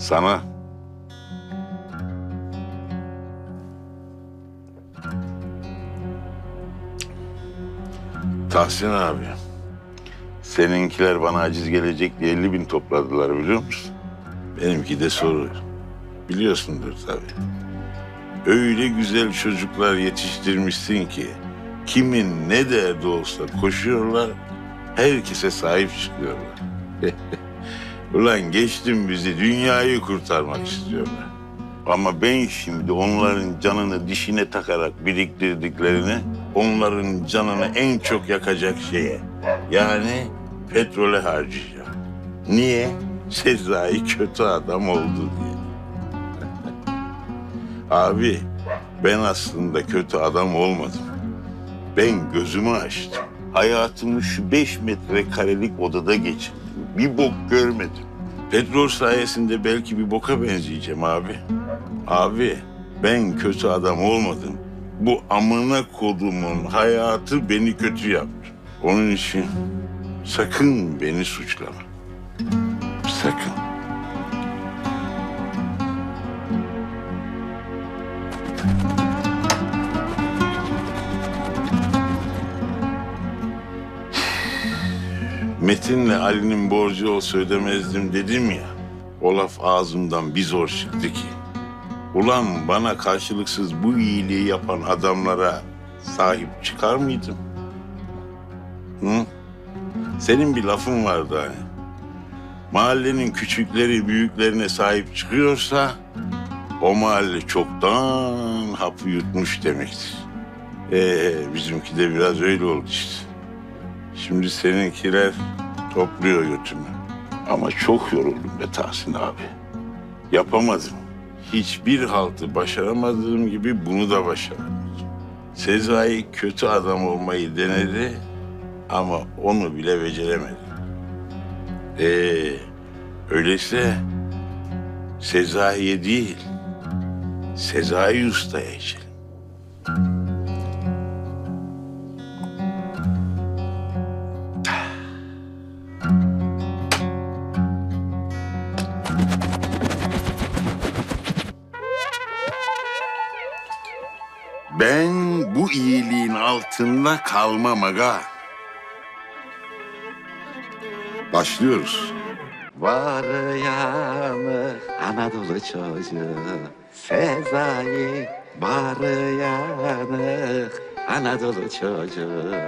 Sana. Tahsin abi. Seninkiler bana aciz gelecek diye 50 bin topladılar biliyor musun? Benimki de soru. Biliyorsundur tabii. Öyle güzel çocuklar yetiştirmişsin ki kimin ne derdi olsa koşuyorlar, herkese sahip çıkıyorlar. Ulan geçtim bizi, dünyayı kurtarmak istiyorlar. Ama ben şimdi onların canını dişine takarak biriktirdiklerini onların canını en çok yakacak şeye yani petrole harcayacağım. Niye? Sezai kötü adam oldu diye. Abi ben aslında kötü adam olmadım. Ben gözümü açtım. Hayatımı şu beş metrekarelik odada geçirdim. Bir bok görmedim. Petrol sayesinde belki bir boka benzeyeceğim abi. Abi ben kötü adam olmadım. Bu amına kodumun hayatı beni kötü yaptı. Onun için sakın beni suçlama. Sakın. Metin'le Ali'nin borcu olsa ödemezdim dedim ya. O laf ağzımdan bir zor çıktı ki. Ulan bana karşılıksız bu iyiliği yapan adamlara sahip çıkar mıydım? Hı? Senin bir lafın vardı hani. Mahallenin küçükleri büyüklerine sahip çıkıyorsa o mahalle çoktan hapı yutmuş demektir. Ee, bizimki de biraz öyle oldu işte. Şimdi seninkiler topluyor götümü. Ama çok yoruldum be Tahsin abi. Yapamadım. Hiçbir haltı başaramadığım gibi bunu da başaramadım. Sezai kötü adam olmayı denedi ama onu bile beceremedi. Ee, öyleyse Sezai'ye değil, Sezai Usta'ya içelim. Ben bu iyiliğin altında kalmam aga. Başlıyoruz. Var yanı Anadolu çocuğu Sezai Var yanı Anadolu çocuğu